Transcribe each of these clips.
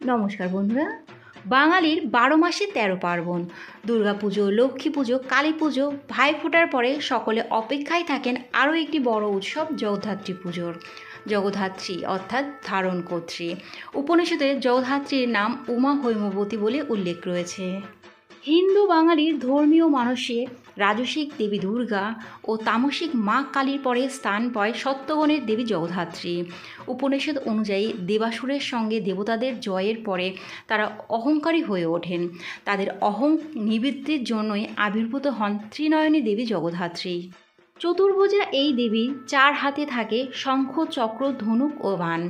নমস্কার বন্ধুরা। বাঙালির বারো মাসে তেরো পার্বণ দুর্গাপুজো লক্ষ্মী পুজো, কালী পুজো, ভাই ফোটার পরে সকলে অপেক্ষায় থাকেন আরও একটি বড় উৎসব জগদ্ধাত্রী পুজোর। জগদ্ধাত্রী অর্থাৎ ধারণ কর্ত্রী। উপনিষদে জগদ্ধাত্রীর নাম উমা হৈমবতী বলে উল্লেখ রয়েছে। হিন্দু বাঙালির ধর্মীয় মানসে রাজসিক দেবী দুর্গা ও তামসিক মা কালীর পরে স্থান পায় সত্যগণের দেবী জগধাত্রী উপনিষদ অনুযায়ী দেবাসুরের সঙ্গে দেবতাদের জয়ের পরে তারা অহংকারী হয়ে ওঠেন। তাদের অহং নিবৃত্তির জন্যই আবির্ভূত হন ত্রিনয়নী দেবী জগদ্ধাত্রী। চতুর্ভুজা এই দেবী চার হাতে থাকে শঙ্খ, চক্র, ধনুক ও বান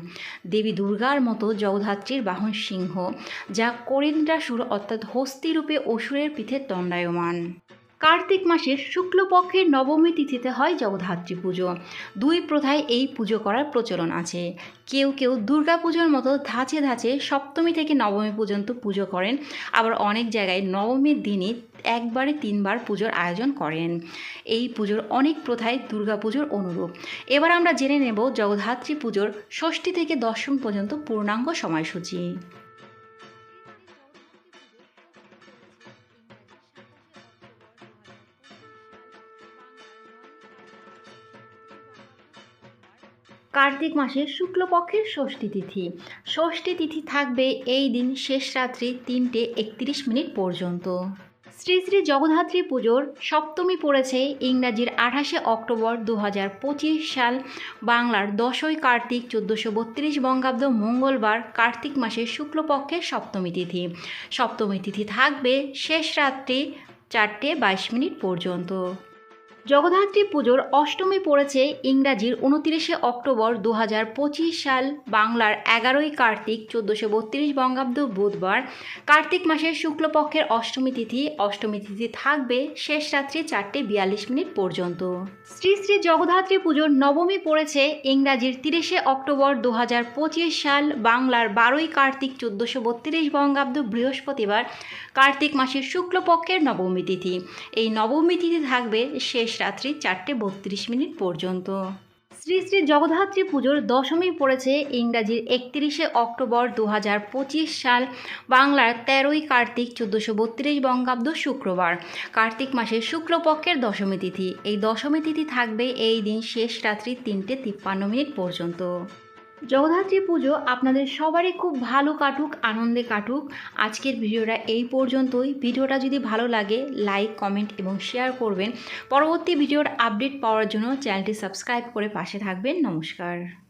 দেবী দুর্গার মতো জগধাত্রীর বাহন সিংহ, যা করিন্দ্রাসুর অর্থাৎ হস্তিরূপে অসুরের পিঠে দণ্ডায়মান। কার্তিক মাসের শুক্লপক্ষের নবমী তিথিতে হয় জগদ্ধাত্রী পুজো। দুই প্রথায় এই পুজো করার প্রচলন আছে। কেউ কেউ দুর্গা পুজোর মতো ধাঁচে ধাঁচে সপ্তমী থেকে নবমী পর্যন্ত পুজো করেন। আবার অনেক জায়গায় নবমীর দিনই একবারে তিনবার পুজোর আয়োজন করেন। এই পুজোর অনেক প্রথায় দুর্গা পুজোর অনুরূপ। এবার আমরা জেনে নেব জগদ্ধাত্রী পুজোর ষষ্ঠী থেকে দশম পর্যন্ত পূর্ণাঙ্গ সময়সূচি। কার্তিক মাসের শুক্লপক্ষের ষষ্ঠী তিথি। ষষ্ঠী তিথি থাকবে এই দিন শেষ রাত্রি তিনটে একত্রিশ মিনিট পর্যন্ত। শ্রী শ্রী জগদ্ধাত্রী পুজোর সপ্তমী পড়েছে ইংরাজির আঠাশে অক্টোবর দু হাজার পঁচিশ সাল। বাংলার দশই কার্তিক চোদ্দোশো বত্রিশ বঙ্গাব্দ মঙ্গলবার কার্তিক মাসের শুক্লপক্ষের সপ্তমী তিথি। সপ্তমী তিথি থাকবে শেষ রাত্রি চারটে বাইশ মিনিট পর্যন্ত। জগদ্ধাত্রী পুজোর অষ্টমী পড়েছে ইংরাজির উনতিরিশে অক্টোবর দু হাজার পঁচিশ সাল, বাংলার এগারোই কার্তিক চোদ্দোশো বত্রিশ বঙ্গাব্দ বুধবার। কার্তিক মাসের শুক্লপক্ষের অষ্টমী তিথি অষ্টমী তিথি থাকবে শেষ রাত্রি চারটে বিয়াল্লিশ মিনিট পর্যন্ত। শ্রী শ্রী জগদ্ধাত্রী পুজোর নবমী পড়েছে ইংরাজির তিরিশে অক্টোবর দু হাজার পঁচিশ সাল, বাংলার বারোই কার্তিক চোদ্দোশো বত্রিশ বঙ্গাব্দ বৃহস্পতিবার, কার্তিক মাসের শুক্লপক্ষের নবমী তিথি। এই নবমী তিথি থাকবে শেষ রাত্রি চারটে বত্রিশ মিনিট পর্যন্ত। শ্রী শ্রী জগদ্ধাত্রী পুজোর দশমী পড়েছে ইংরাজির একত্রিশে অক্টোবর দু হাজার পঁচিশ সাল, বাংলার তেরোই কার্তিক চোদ্দোশো বত্রিশ বঙ্গাব্দ শুক্রবার, কার্তিক মাসের শুক্লপক্ষের দশমী তিথি। এই দশমী তিথি থাকবে এই দিন শেষ রাত্রি তিনটে তিপ্পান্ন মিনিট পর্যন্ত। জগদ্ধাত্রী পুজো আপনাদের সবারই খুব ভালো কাটুক, আনন্দে কাটুক। আজকের ভিডিওটা এই পর্যন্তই। ভিডিওটা যদি ভালো লাগে লাইক কমেন্ট এবং শেয়ার করবেন। পরবর্তী ভিডিওর আপডেট পাওয়ার জন্য চ্যানেলটি সাবস্ক্রাইব করে পাশে থাকবেন। নমস্কার।